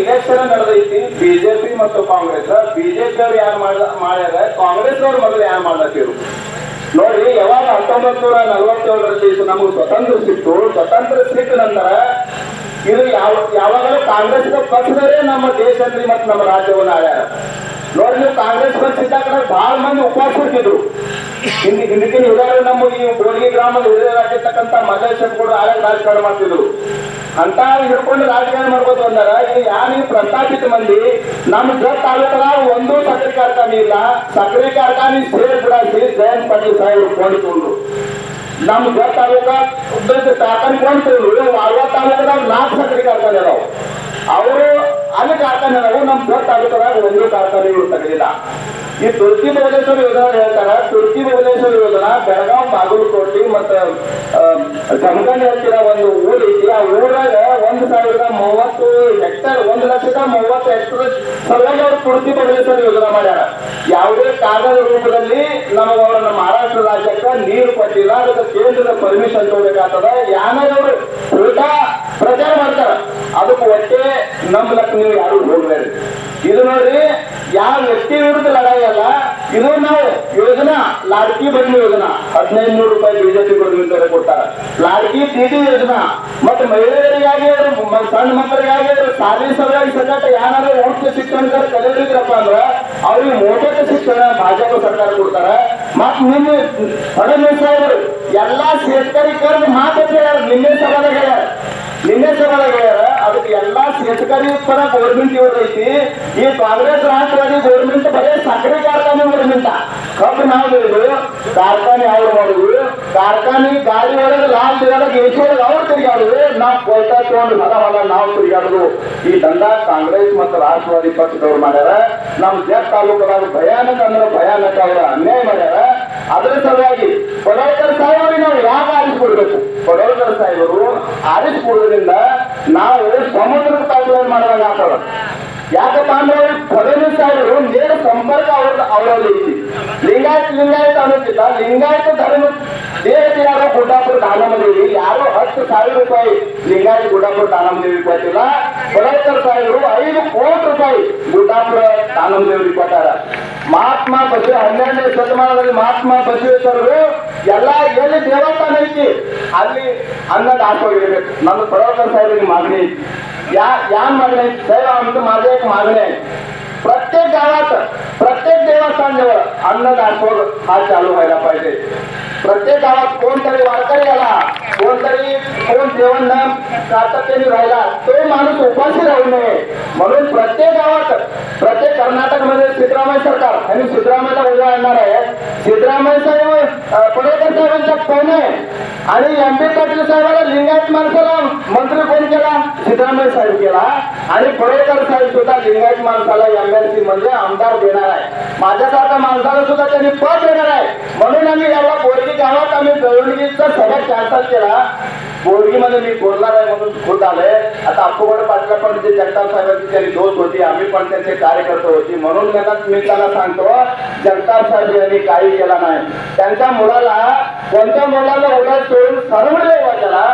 Election ನಡೆದೈತಿ. BJP ಮತ್ತು Congress BJP ಅವ್ರು ಯಾರು ಮಾಡ ಮಾಡ್ಯಾರ? ಕಾಂಗ್ರೆಸ್ ಅವ್ರು ಮೊದಲು ಯಾರು ಮಾಡ್ಲತ್ತಿರು? ನೋಡಿ, ಯಾವಾಗ ಹತ್ತೊಂಬತ್ ನೂರ ನಲವತ್ತೇಳರಲ್ಲಿ ಇದು ನಮಗೆ ಸ್ವತಂತ್ರ ಸಿಕ್ತು. ಸ್ವತಂತ್ರ ಸಿಕ್ಕ ನಂತರ ಇದು ಯಾವ ಯಾವಾಗಲೂ ಕಾಂಗ್ರೆಸ್ ಪಕ್ಷದವರೇ ನಮ್ಮ ದೇಶದಲ್ಲಿ ಮತ್ತು ನಮ್ಮ ರಾಜ್ಯವನ್ನು ಆಳ್ಯಾರ. ನೋಡಿ, ನೀವು ಕಾಂಗ್ರೆಸ್ ಪಕ್ಷ ಇದ್ದಾಗ ಬಹಳ ಮಂದಿ ಉಪವಾಸ ಇರ್ತಿದ್ರು. ಹಿಂದಿ ಹಿಂದಿನ ಉದಾಹರಣೆ ನಮ್ಮ ಈ ಬೋಳಿಗೆ ಗ್ರಾಮದ ಹಿರಿಯರಾಗಿರ್ತಕ್ಕಂಥ ಮಲ್ಲೇಶ್ವರ ಕೂಡ ಆಗ ರಾಜಕಾರಣ ಮಾಡ್ತಿದ್ರು. ಅಂತ ಹಿಡ್ಕೊಂಡು ರಾಜಕಾರಣ ಮಾಡ್ಬೋದು ಅಂದಾರ ಇದು ಯಾರು ಈ ಪ್ರಸ್ತಾಪಿತ ಮಂದಿ ನಮ್ಮ ಜತ್ ತಾಲೂಕದಾಗ ಒಂದು ಸಕ್ಕರೆ ಕಾರ್ಖಾನೆ ಇಲ್ಲ. ಸಕ್ಕರೆ ಕಾರ್ಖಾನೆ ಸೇರ್ ಬಿಡಾಕಿ ಜಯಂತ್ ಪಾಟೀಲ್ ಸಾಹೇಬರು ಕೊಂಡಿದ್ರು ನಮ್ಮ ಜತ್ ತಾಲೂಕ ಕಾರ್ಖಾನೆ ಕೊಂಡಿದ್ರು ವಾಲ್ವಾ ತಾಲೂಕದಾಗ ನಾಲ್ಕು ಸಕ್ಕರೆ ಕಾರ್ಖಾನೆ ಅದಾವ. ಅವರು ಅಲ್ಲಿ ಕಾರ್ಖಾನೆ ಅದಾವು ನಮ್ಮ ಜತ್ ತಾಲೂಕದಾಗ ಒಂದು ಕಾರ್ಖಾನೆಗಳು ತಗಲಿಲ್ಲ ಈ ತುರ್ಕಿ ಬಬಲೇಶ್ವರ ಯೋಜನಾ ಹೇಳ್ತಾರ? ತುರ್ಕಿ ಬಬಲೇಶ್ವರ ಯೋಜನಾ ಬೆಳಗಾವ್ ಬಾಗಲಕೋಟೆ ಮತ್ತ ಜಮಖಂಡಿ ಹತ್ತಿರ ಒಂದು ಊರ್ ಐತಿ. ಆ ಊರಾಗ ಒಂದ್ ಸಾವಿರದ ಮೂವತ್ತು ಹೆಕ್ಟರ್ ಒಂದ್ ಲಕ್ಷದ ಮೂವತ್ತು ಹೆಕ್ಟರ್ ಸಲುವಾಗಿ ಅವ್ರು ತುರ್ಕಿ ಬಬಲೇಶ್ವರ ಯೋಜನಾ ಮಾಡ್ಯಾರ. ಯಾವುದೇ ಕಾಗದ ರೂಪದಲ್ಲಿ ನಮಗ ಅವರನ್ನ ನಮ್ಮ ಮಹಾರಾಷ್ಟ್ರ ರಾಜ್ಯಕ್ಕೆ ನೀರು ಕೊಟ್ಟಿಲ್ಲ, ಅದಕ್ಕೆ ಕೇಂದ್ರದ ಪರ್ಮಿಷನ್ ತಗೋಬೇಕಾಗ್ತದ. ಯಾನವರು ಉಲ್ಟಾ ಪ್ರಚಾರ ಮಾಡ್ತಾರ. ಅದಕ್ಕೆ ಒಟ್ಟೆ ನಂಬ್ಲಕ್ ನೀವು ಯಾರು ಹೋಗ್ಬೇಡ್ರಿ. ಇದು ನೋಡ್ರಿ ಯಾವ ವ್ಯಕ್ತಿ ವಿರುದ್ಧ ಲಡಾಯಿ ಅಲ್ಲ ಇದು ನಾವು ಯೋಜನಾ, ಲಾಡ್ಕಿ ಬನ್ನಿ ಯೋಜನಾ. ಹದಿನೈದು ನೂರು ರೂಪಾಯಿ ಬಿಜೆಪಿ ಕೊಡುವಂತಾರೆ ಕೊಡ್ತಾರ. ಲಾಡ್ಕಿ ದೀದಿ ಯೋಜನಾ. ಮತ್ತೆ ಮಹಿಳೆಯರಿಗಾಗಿ ಸಣ್ಣ ಮಕ್ಕಳಿಗಾಗಿ ಸಾಲಿ ಸಲುವಾಗಿ ಸಕಟ. ಯಾರು ಉಚಿತ ಶಿಕ್ಷಣ ಕಲಿಯೋದಿದ್ರಪ್ಪ ಅಂದ್ರ, ಅವ್ರಿಗೆ ಮೋಟಕ ಶಿಕ್ಷಣ ಭಾಜಪ ಸರ್ಕಾರ ಕೊಡ್ತಾರ. ಮತ್ ನಿನ್ನೆ ಫಡ್ನವೀಸ್ ಅವರು ಎಲ್ಲಾ ಶೇತಕರಿಕರ ಮಾತು ಹೇಳ್ಯಾರ ನಿನ್ನೆ ಸಭಾದಾಗ ನಿನ್ನೆ ಸಭಾದಾಗ ಹೇಳ್ಯಾರ. ಅದಕ್ಕೆ ಎಲ್ಲಾ ಶೇತಕರಿ ಪರ ಗೌರ್ಮೆಂಟ್ ಇವ್ರೈತಿ ಈ ಕಾಂಗ್ರೆಸ್ ರಾಷ್ಟ್ರವಾದಿ ಗೌರ್ಮೆಂಟ್ ಬರೀ ಸಕ್ಕರೆ ಕಾರ್ಖಾನೆ ಗೌರ್ಮೆಂಟ್ ಕಬ್ಬು ನಾವು ಬೆಳೆದು, ಕಾರ್ಖಾನೆ ಅವ್ರು ಮಾಡುದು. ಕಾರ್ಖಾನೆ ಗಾಡಿ ಒಳಗೆ ಲಾಸ್ಟ್ ತಿರುಗಾಡಕ್ ಎಸಿ ಒಳಗೆ ಅವ್ರು ತಿರುಗಾಡುದು. ನಾವು ಕೊಯ್ತಾ ತಗೊಂಡು ಹೊಲ ಹೊಲ ನಾವು ತಿರುಗಾಡುದು. ಈ ದಂಡ ಕಾಂಗ್ರೆಸ್ ಮತ್ತು ರಾಷ್ಟ್ರವಾದಿ ಪಕ್ಷದವ್ರು ಮಾಡ್ಯಾರ. ನಮ್ ದೇಶ ತಾಲೂಕದಾಗ ಭಯಾನಕ ಅಂದ್ರೆ ಭಯಾನಕ ಅವರ ಅನ್ಯಾಯ ಮಾಡ್ಯಾರ. ಅದ್ರ ಸಲುವಾಗಿ ಪಡೋಲ್ಕರ್ ಸಾಹೇಬರಿಗೆ ನಾವು ಯಾವ ಆರಿಸ್ಕೊಡ್ಬೇಕು? ಪಡೋಲ್ಕರ್ ಸಾಹೇಬರು ಆರಿಸ್ಕೊಡೋದ್ರಿಂದ ನಾವು ಸಮುದ್ರದ ತಾಲೂಕು ಮಾಡಿದಾಗ ಆಗ್ತದ? ಯಾಕಪ್ಪ ಅಂದ್ರೆ ಫಡಣವೀಸ್ ಸಾಹೇಬರು ನೇರ ಸಂಪರ್ಕ ಅವರ ಅವರಲ್ಲಿ ಐತಿ. ಲಿಂಗಾಯತ್ ಲಿಂಗಾಯತ್ ಲಿಂಗಾಯತ ಧರ್ಮ ದೇವತೆಯಾದ ಗುಡ್ಡಾಪುರ ದಾನಮದೇವಿ ಯಾರು ಹತ್ತು ಸಾವಿರ ರೂಪಾಯಿ ಲಿಂಗಾಯತ ಗುಡ್ಡಾಪುರ ದಾನಮದೇವಿ ಕೊಟ್ಟಿಲ್ಲ ಕೊಡೇಕರ್ ಸಾಹೇಬರು ಐದು ಕೋಟಿ ರೂಪಾಯಿ ಗುಡ್ಡಾಪುರ ದಾನಮದೇವರಿಗೆ ಕೊಟ್ಟಾರ ಮಹಾತ್ಮ ಬಸವ ಹನ್ನೆರಡನೇ ಶತಮಾನದಲ್ಲಿ ಮಹಾತ್ಮ ಬಸವೇಶ್ವರರು ಎಲ್ಲ ಎಲ್ಲಿ ದೇವಸ್ಥಾನ ಐತಿ ಅಲ್ಲಿ ಅನ್ನದ ಹಾಕೋಗಿರ್ಬೇಕು ನನ್ನ ಕೊಡೇಕರ್ ಸಾಹೇಬರಿಗೆ ಮಾಗಣಿ ಐತಿ या या मागण्या आहेत. साहेब आमचं माझं एक मागणी आहे प्रत्येक गावात प्रत्येक देवस्थान जवळ अन्न दाखवण हा चालू व्हायला पाहिजे प्रत्येक गावात कोणतरी वारकरी आला. कोण जेवण न सातत्याने राहिला तो माणूस उपाशी राहू नये. म्हणून प्रत्येक गावात प्रत्येक कर्नाटकमध्ये सिद्धरामय सरकार आणि सिद्धरामयला उभा आणणार आहे. सिद्धरामय साहेब पडेकर साहेबांचा कोण आहे. आणि एम पी पाटील साहेबाला लिंगायत माणसाला मंत्री कोण केला? सिद्धरामय साहेब केला. आणि पडेकर साहेब सुद्धा लिंगायत माणसाला एम एल सी म्हणजे आमदार देणार आहे. माझ्यासारख्या माणसाला सुद्धा त्यांनी पद देणार आहे. म्हणून आम्ही याला बोरगी गावात आम्ही दळवणीचा सभा कॅन्सल केला. बोरगीमध्ये मी बोलणार आहे म्हणून खुद आलोय आता अप्पूगड पाटला पण जे जगताप साहेबांची त्यांनी दोस्त होती आम्ही पण त्यांचे कार्यकर्ते होती. म्हणून त्यांना मी त्यांना सांगतो जगताप साहेब यांनी काही केला नाही. त्यांच्या मुलाला त्यांच्या मुलाला उडा सोडून सरवडले त्याला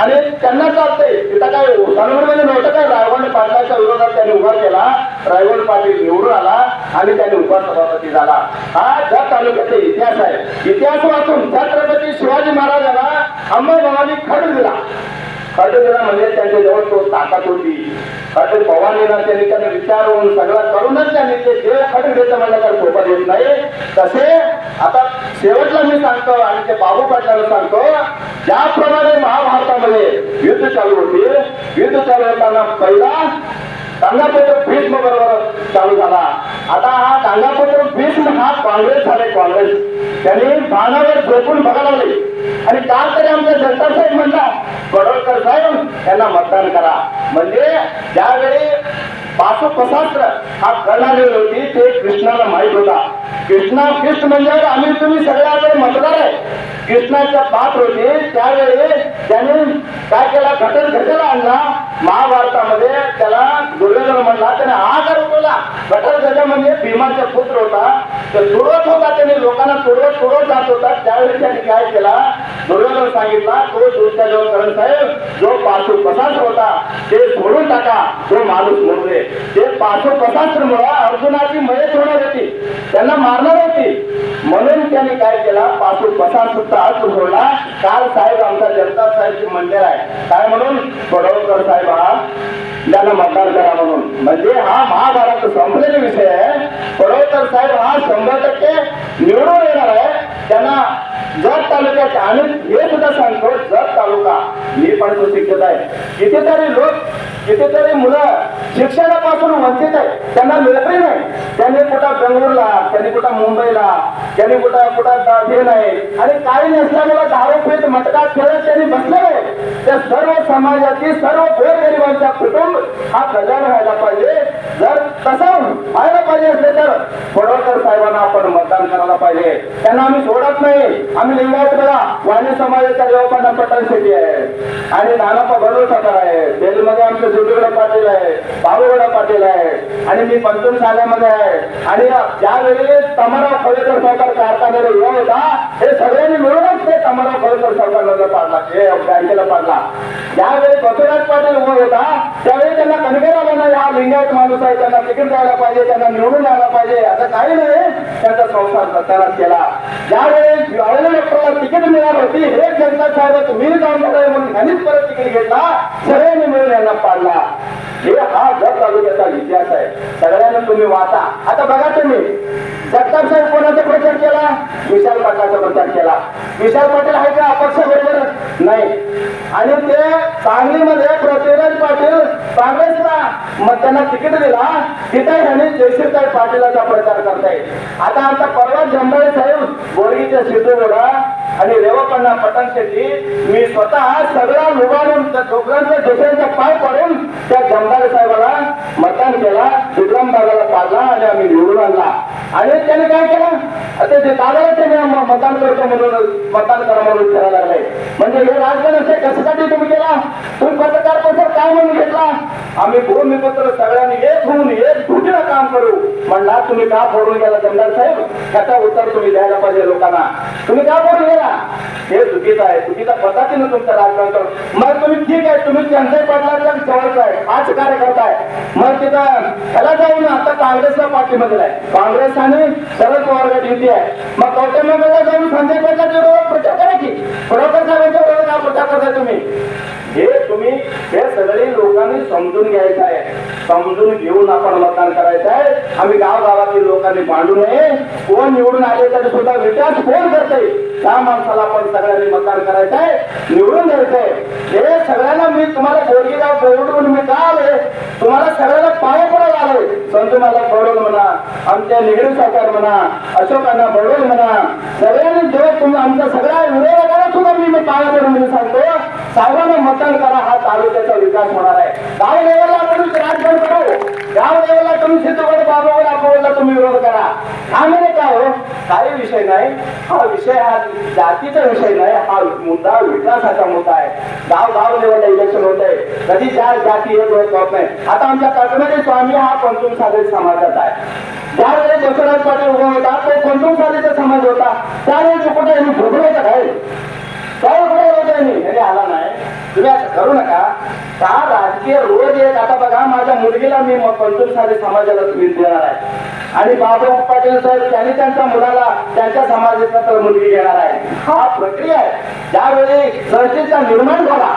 आणि त्यांना चालते तिथं काय सरवडमध्ये नव्हतं काय रायवण पाटलाच्या विरोधात त्यांनी उभा केला. रायवण पाटील निवडून आला आणि त्यांनी उपसभापती झाला. हा जत तालुक्याचा इतिहास आहे. इतिहास वाचून छत्रपती शिवाजी अंबाबाबांनी खड दिला. खड दिला म्हणजे त्यांच्या जवळ तो ताकद होती. खड भवानीला त्यांनी त्यांना विचारून सगळं करूनच त्यांनी ते देव खड देतं म्हणजे काय सोबत येत नाही. तसे आता शेवटला मी सांगतो आणि ते बाबू पाटलाला सांगतो. ज्याप्रमाणे महाभारतामध्ये युद्ध चालू होते युद्ध चालू होताना पहिला गंगापुत्र भीष्म बरोबर चालू झाला. आता हा गंगापुत्र भीष्म हा काँग्रेस झाले काँग्रेस. त्यांनी बाणावर झोपून बघायला लागले आणि काल तरी आमचे जनता साहेब म्हणला पडोळकर साहेब यांना मतदान करा. म्हणजे त्यावेळी पाशुपशास्त्र हा करणारी होती ते कृष्णाला माहीत होता. कृष्णा कृष्ण म्हणजे आम्ही तुम्ही सगळ्याकडे मतदार आहे. कृष्णाच्या पात्र होते त्यावेळी त्याने काय केला? घटन घटना आणला. महाभारतामध्ये त्याला दुर्योधन म्हणला त्याने आकार उठवला घटन गजा म्हणजे भीमाचा पुत्र होता. तर तुडवत होता त्याने लोकांना तुडवत तुडवत जात होता. त्यावेळी त्याने काय केला? दुर्योधन सांगितला तो दुर्योधन करण साहेब जो पाशु कसास्त्र होता ते सोडून टाका तो माणूस मोडले ते पाशु कसास्त्र मुळे अर्जुनाची मयत होणार होती. त्यांना मारणार होती. म्हणून त्यांनी काय केला पाशु कसास्त्रचा अर्थ सोडला काल साहेब आमचा जगताप साहेबची मंदिर आहे. काय म्हणून? पडवकर साहेब हा त्यांना मतदान करा म्हणून. म्हणजे हा महाभारत संपलेला विषय आहे. पडवकर साहेब हा शंभर टक्के निवडून येणार आहे. त्यांना जत तालुक्यात आणून हे सुद्धा सांगतो जत तालुका. मी पण सुशिक्षित आहे. कितीतरी लोक कितीतरी मुलं शिक्षणापासून वंचित आहे त्यांना मिळतही नाही. त्यांनी कुठं बेंगळूरला त्यांनी कुठं मुंबईला त्यांनी कुठं कुठं दा- हे नाही. आणि काही नसल्यामुळे दारू पीत मटका खेळत त्यांनी बसले नाही. त्या सर्व समाजाची सर्व गोरगरिबांचा कुटुंब हा कल्याण व्हायला पाहिजे. जर तसं व्हायला पाहिजे असले तर पडवकर साहेबांना आपण मतदान करायला पाहिजे. त्यांना आम्ही सोडत नाही. आम्ही लिंगायत बघा. वाणी समाजाच्या देवपांना पटण आहे. आणि नानापा बडोलकर आहे. बेलमध्ये आमचे जुडुगड पाटील आहे. बाबूगड पाटील आहे. आणि मी पंचम शाळेमध्ये आहे. आणि ज्यावेळी तमराव खळेकर सरकार कारखान्याला येऊ होता हे सगळ्यांनी मिळून ते तमराव खळेकर सरकारला पाडला हे बँकेला पाडला. यावेळी बसवराज पाटील उभा होता. त्यावेळी त्यांना कणकेला या लिंगायत माणूस आहे त्यांना तिकीट द्यायला पाहिजे त्यांना निवडून द्यायला पाहिजे. असं काही नाही. त्यांचा संसार सत्यानाश केला. ज्यावेळी ज्वाळेला डॉक्टरला तिकीट मिळाली होती. हे जनता साहेब तुम्ही काम आहे म्हणून त्यांनीच परत तिकीट घेतला. सगळ्यांनी मिळून यांना पाडला. हे हा जग तालुक्याचा इतिहास आहे. सगळ्यांना तुम्ही वाचा. आता बघा तुम्ही. जगताप साहेब कोणाचा प्रचार केला? विशाल पाटलाचा प्रचार केला. विशाल पाटील आहे का अपक्ष बरोबर? नाही. आणि ते सांगलीमध्ये पृथ्वीराज पाटील काँग्रेसला मग त्यांना तिकीट दिला तिथे ह्याने जयश्रीताई पाटीलाचा प्रचार करताय आता आमचा परवा जंबाळे साहेब बोरगीच्या सिद्धूगोडा आणि रेवपण्णा पटण शेट्टी मी स्वतः सगळा लुबाडून त्या डोकरांच्या दुसऱ्यांचा पाय पडून त्या जमदार साहेबाला मतदान केला विक्रम दादाला पाडला आणि आम्ही निवडून आणला. आणि त्याने काय केलं? आता ते दादाला त्याने मतदान करतो म्हणून मतदान करा म्हणून करायला लागले. म्हणजे हे राजकारण असे कशासाठी तुम्ही केला तुम्ही पत्रकार पत्र काय म्हणून घेतला? आम्ही भूमिपुत्र सगळ्यांनी एक होऊन एक तुटीला काम करू. म्हणला तुम्ही का फोडून गेला जमदार साहेब? त्याचा उत्तर तुम्ही द्यायला पाहिजे लोकांना. तुम्ही का फोडून गेला? हे चुकीचं आहे. चुकीच्या पद्धतीनं तुमचं राजकारण करू. मग तुम्ही ठीक आहे. तुम्ही त्यांचाही पडला जवळच आहे. आज कार्यकर्ता आहे. मग तिथं त्याला जाऊन आता काँग्रेसला पाठीमध्ये आहे. काँग्रेस आणि शरद पवार गट युती आहे. मग कौटुंबिकला जाऊन संजय पाटलाच्या प्रचार करा की. बरोबर साहेबांच्या विरोधात का प्रचार तुम्ही. हे तुम्ही हे सगळे लोकांनी समजून घ्यायचं आहे. समजून घेऊन आपण मतदान करायचं आहे. आम्ही गावगावातील लोकांनी मांडू नये. कोण निवडून आले तरी सुद्धा विचार कोण करते त्या माणसाला आपण सगळ्यांनी मतदान करायचं आहे. निवडून द्यायचंय हे सगळ्यांना मी तुम्हाला बोरगीगाव बोलवून मी का आले तुम्हाला सगळ्यांना पाय पडायला आले संत मला बडोल म्हणा आमच्या निगडी सरकार म्हणा अशोकांना बडोल म्हणा सगळ्यांनी जेव्हा तुम्ही आमच्या सगळ्या विरोधकांना सुद्धा मी मी पाया पडून सांगतो. साहेबांना मतदान करा हा तालुक्याचा विकास होणार आहे. गाव लेवलला तुम्ही राजकारण करू गाव लेवलला तुम्ही सिद्धगड बाबावर आपल्याला तुम्ही विरोध करा. आम्ही काय हो? काही विषय नाही. हा विषय हा जातीचा विषय नाही. हा मुद्दा विकासाचा मुद्दा आहे. गाव गाव लेवलला इलेक्शन होत आहे कधी चार जाती एक होत होत नाही. आता आमच्या कल्पनेचे स्वामी हा पंचम साधे समाजात आहे. ज्यावेळेस यशवराज पाटील उभा होता तो पंचम साधेचा समाज होता. त्यावेळेस कुठे यांनी भोगलं काय कुठे आला नाही. तुम्ही असं करू नका. का राजकीय रोज येत आता बघा माझ्या मुलगीला मी पंचवीस साली समाजाला तुम्ही देणार आहे. आणि बाबा पाटील साहेब त्यांनी त्यांच्या मुलाला त्यांच्या समाजाचा तर मुलगी घेणार आहे. हा प्रक्रिया आहे. ज्यावेळी संस्थेचा निर्माण झाला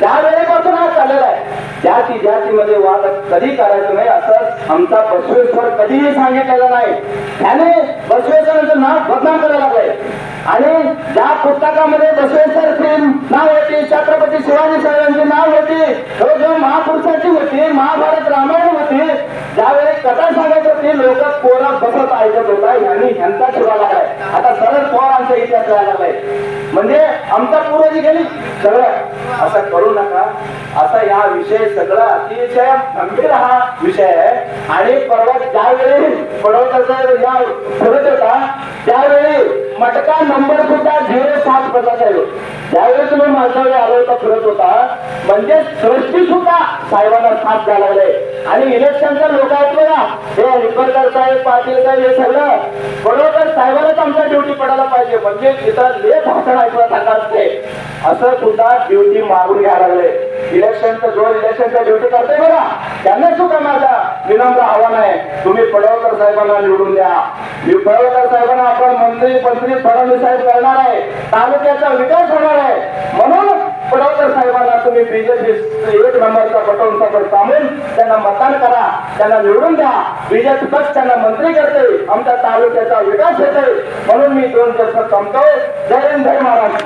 त्यावेळेपासून हा चाललेला आहे. जाती जातीमध्ये वाद कधी करायचं नाही असं आमचा बसवेश्वर कधीही सांगितलेलं नाही. त्याने बसवेश्वरांचं नाव बदनाम करायला आणि ज्या पुस्तकामध्ये बसवेश्वर फिल्म नाव होती छत्रपती शिवाजी साहेबांची नाव होती तो जो महापुरुषाची होती महाभारत रामायण होती ज्यावेळी कथा सांगत होती लोक कोरा बसत ऐकत होता यांनी ह्यांचा शिवा लागलाय. आता सरळ आमचा इतिहास व्हायला लागलाय. म्हणजे आमचा पूर्वजी गेली सगळं. असं करू नका. असा या विषय सगळं अतिशय गंभीर हा विषय आहे. आणि परवा ज्यावेळी पडवकर या होता त्यावेळी मटका नंबर सुद्धा झिरो सात पडला येतो ज्यावेळेस तुम्ही माणसावर आलो होता फिरत होता. म्हणजे सृष्टी सुद्धा साहेबांना साथ द्यायला लागले. आणि इलेक्शनच्या लोक आहेत बघा हे निंबरकर साहेब पाटील साहेब हे सगळं. बरोबर साहेबांनाच आमच्या ड्युटी पडायला पाहिजे. म्हणजे तिथं ले भाषण ऐकलं सांगा असते. असं सुद्धा ड्युटी मागून घ्यायला लागले. इलेक्शनचा जो इलेक्शनच्या ड्युटी करते बघा. त्यांना सुद्धा माझा विनम्र आव्हान आहे. तुम्ही पडवकर साहेबांना निवडून द्या. मी पडवकर साहेबांना आपण मंत्री मंत्री फडणवीस साहेब करणार आहे. तालुक्याचा विकास होणार आहे. म्हणून पडवकर साहेबांना तुम्ही बीजेपी एक नंबरचा बटन सगळं थांबून त्यांना मतदान करा. त्यांना निवडून द्या. बीजेपी पक्ष त्यांना मंत्री करते. आमच्या तालुक्याचा विकास होतोय. म्हणून मी दोन दिवसात थांबतो जय हिंद जय महाराज